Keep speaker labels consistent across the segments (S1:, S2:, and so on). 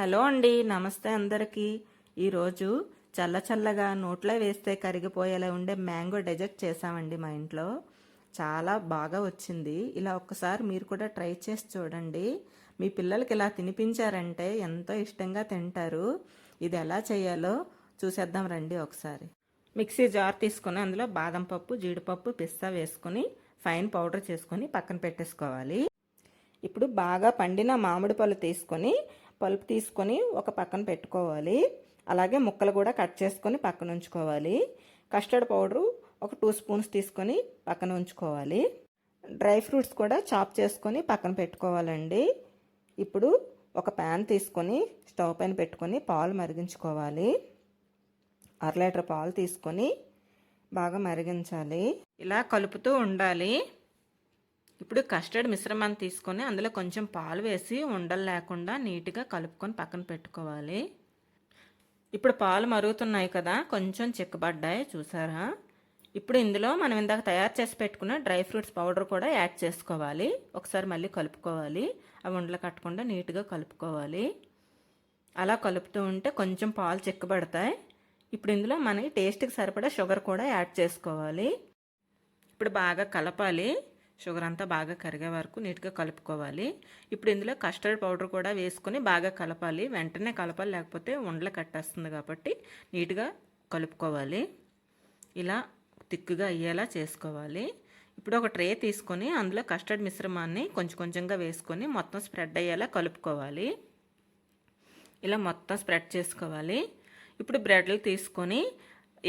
S1: Hello అండి నమస్తే అందరికీ. ఈరోజు చల్ల చల్లగా నోట్లో వేస్తే కరిగిపోయేలా ఉండే మ్యాంగో డెజర్ట్ చేసామండి మా ఇంట్లో. చాలా బాగా వచ్చింది. ఇలా ఒక్కసారి మీరు కూడా ట్రై చేసి చూడండి. మీ పిల్లలకి ఇలా తినిపించారంటే ఎంతో ఇష్టంగా తింటారు. ఇది ఎలా చేయాలో చూసేద్దాం రండి ఒకసారి. మిక్సీ జార్ తీసుకొని అందులో బాదం పప్పు జీడిపప్పు పిస్తా వేసుకొని ఫైన్ పౌడర్ చేసుకొని పక్కన పెట్టేసుకోవాలి. ఇప్పుడు బాగా పండిన మామిడి పళ్ళు తీసుకొని పలుపు తీసుకొని ఒక పక్కన పెట్టుకోవాలి. అలాగే ముక్కలు కూడా కట్ చేసుకొని పక్కన ఉంచుకోవాలి. కస్టర్డ్ పౌడరు ఒక టూ స్పూన్స్ తీసుకొని పక్కన ఉంచుకోవాలి. డ్రై ఫ్రూట్స్ కూడా చాప్ చేసుకొని పక్కన పెట్టుకోవాలండి. ఇప్పుడు ఒక ప్యాన్ తీసుకొని స్టవ్ పైన పెట్టుకొని పాలు మరిగించుకోవాలి. అర లీటర్ పాలు తీసుకొని బాగా మరిగించాలి. ఇలా కలుపుతూ ఉండాలి. ఇప్పుడు కస్టర్డ్ మిశ్రమాన్ని తీసుకొని అందులో కొంచెం పాలు వేసి ఉండలు లేకుండా నీట్గా కలుపుకొని పక్కన పెట్టుకోవాలి. ఇప్పుడు పాలు మరుగుతున్నాయి కదా కొంచెం చిక్కబడ్డాయి చూసారా? ఇప్పుడు ఇందులో మనం ఇందాక తయారు చేసి పెట్టుకున్న డ్రై ఫ్రూట్స్ పౌడర్ కూడా యాడ్ చేసుకోవాలి. ఒకసారి మళ్ళీ కలుపుకోవాలి. అవి ఉండలు కట్టకుండా నీట్గా కలుపుకోవాలి. అలా కలుపుతూ ఉంటే కొంచెం పాలు చిక్కబడతాయి. ఇప్పుడు ఇందులో మనకి టేస్ట్కి సరిపడా షుగర్ కూడా యాడ్ చేసుకోవాలి. ఇప్పుడు బాగా కలపాలి. షుగర్ అంతా బాగా కరిగే వరకు నీట్గా కలుపుకోవాలి. ఇప్పుడు ఇందులో కస్టర్డ్ పౌడర్ కూడా వేసుకొని బాగా కలపాలి. వెంటనే కలపాలి లేకపోతే ఉండలు కట్టేస్తుంది కాబట్టి నీట్గా కలుపుకోవాలి. ఇలా తిక్కుగా అయ్యేలా చేసుకోవాలి. ఇప్పుడు ఒక ట్రే తీసుకొని అందులో కస్టర్డ్ మిశ్రమాన్ని కొంచెం కొంచెంగా వేసుకొని మొత్తం స్ప్రెడ్ అయ్యేలా కలుపుకోవాలి. ఇలా మొత్తం స్ప్రెడ్ చేసుకోవాలి. ఇప్పుడు బ్రెడ్లు తీసుకొని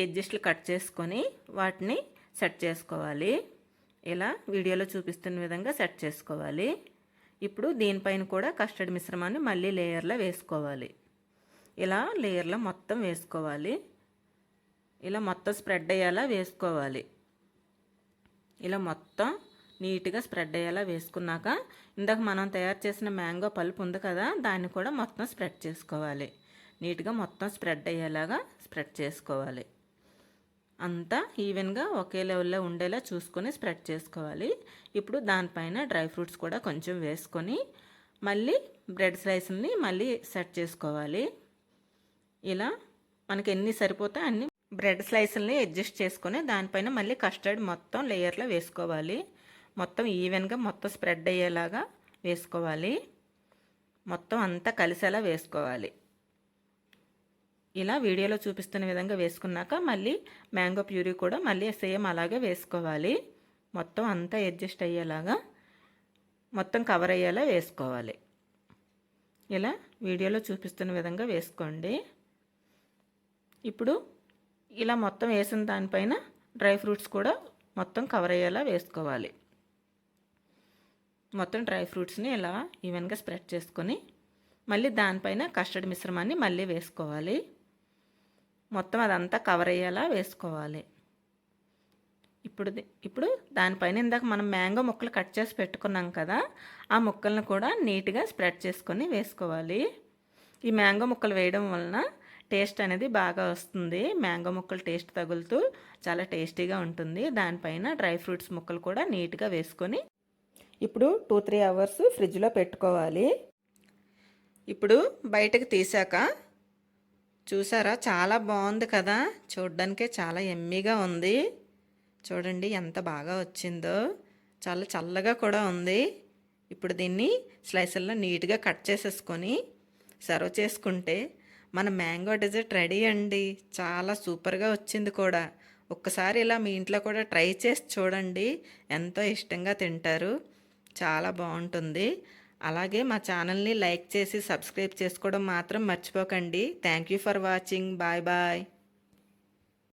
S1: ఎడ్జస్ట్లు కట్ చేసుకొని వాటిని సెట్ చేసుకోవాలి. ఇలా వీడియోలో చూపిస్తున్న విధంగా సెట్ చేసుకోవాలి. ఇప్పుడు దీనిపైన కూడా కస్టర్డ్ మిశ్రమాన్ని మళ్ళీ లేయర్లో వేసుకోవాలి. ఇలా లేయర్లో మొత్తం వేసుకోవాలి. ఇలా మొత్తం స్ప్రెడ్ అయ్యేలా వేసుకోవాలి. ఇలా మొత్తం నీట్గా స్ప్రెడ్ అయ్యేలా వేసుకున్నాక ఇందాక మనం తయారు చేసిన మ్యాంగో పల్పు ఉంది కదా దాన్ని కూడా మొత్తం స్ప్రెడ్ చేసుకోవాలి. నీట్గా మొత్తం స్ప్రెడ్ అయ్యేలాగా స్ప్రెడ్ చేసుకోవాలి. అంతా ఈవెన్గా ఒకే లెవెల్లో ఉండేలా చూసుకొని స్ప్రెడ్ చేసుకోవాలి. ఇప్పుడు దానిపైన డ్రై ఫ్రూట్స్ కూడా కొంచెం వేసుకొని మళ్ళీ బ్రెడ్ స్లైస్ని మళ్ళీ సెట్ చేసుకోవాలి. ఇలా మనకి ఎన్ని సరిపోతే అన్ని బ్రెడ్ స్లైస్ని అడ్జస్ట్ చేసుకొని దానిపైన మళ్ళీ కస్టర్డ్ మొత్తం లేయర్లో వేసుకోవాలి. మొత్తం ఈవెన్గా మొత్తం స్ప్రెడ్ అయ్యేలాగా వేసుకోవాలి. మొత్తం అంతా కలిసేలా వేసుకోవాలి. ఇలా వీడియోలో చూపిస్తున్న విధంగా వేసుకున్నాక మళ్ళీ మ్యాంగో ప్యూరీ కూడా మళ్ళీ సేమ్ అలాగే వేసుకోవాలి. మొత్తం అంతా అడ్జస్ట్ అయ్యేలాగా మొత్తం కవర్ అయ్యేలా వేసుకోవాలి. ఇలా వీడియోలో చూపిస్తున్న విధంగా వేసుకోండి. ఇప్పుడు ఇలా మొత్తం వేసిన దానిపైన డ్రై ఫ్రూట్స్ కూడా మొత్తం కవర్ అయ్యేలా వేసుకోవాలి. మొత్తం డ్రై ఫ్రూట్స్ని ఇలా ఈవెన్గా స్ప్రెడ్ చేసుకొని మళ్ళీ దానిపైన కస్టర్డ్ మిశ్రమాన్ని మళ్ళీ వేసుకోవాలి. మొత్తం అదంతా కవర్ అయ్యేలా వేసుకోవాలి. ఇప్పుడు ఇప్పుడు దానిపైన ఇందాక మనం మ్యాంగో ముక్కలు కట్ చేసి పెట్టుకున్నాం కదా ఆ ముక్కలను కూడా నీట్గా స్ప్రెడ్ చేసుకొని వేసుకోవాలి. ఈ మ్యాంగో ముక్కలు వేయడం వలన టేస్ట్ అనేది బాగా వస్తుంది. మ్యాంగో ముక్కలు టేస్ట్ తగులుతూ చాలా టేస్టీగా ఉంటుంది. దానిపైన డ్రై ఫ్రూట్స్ ముక్కలు కూడా నీట్గా వేసుకొని ఇప్పుడు టూ త్రీ అవర్స్ ఫ్రిడ్జ్లో పెట్టుకోవాలి. ఇప్పుడు బయటకు తీసాక చూసారా? చాలా బాగుంది కదా? చూడ్డానికే చాలా ఎమ్మీగా ఉంది. చూడండి ఎంత బాగా వచ్చిందో. చాలా చల్లగా కూడా ఉంది. ఇప్పుడు దీన్ని స్లైసల్లో నీట్గా కట్ చేసేసుకొని సర్వ్ చేసుకుంటే మన మ్యాంగో డెజర్ట్ రెడీ అండి. చాలా సూపర్గా వచ్చింది కూడా. ఒక్కసారి ఇలా మీ ఇంట్లో కూడా ట్రై చేసి చూడండి. ఎంతో ఇష్టంగా తింటారు. చాలా బాగుంటుంది. అలాగే మా ఛానల్ని లైక్ చేసి సబ్స్క్రైబ్ చేసుకోవడం మాత్రం మర్చిపోకండి. Thank you for watching. Bye bye.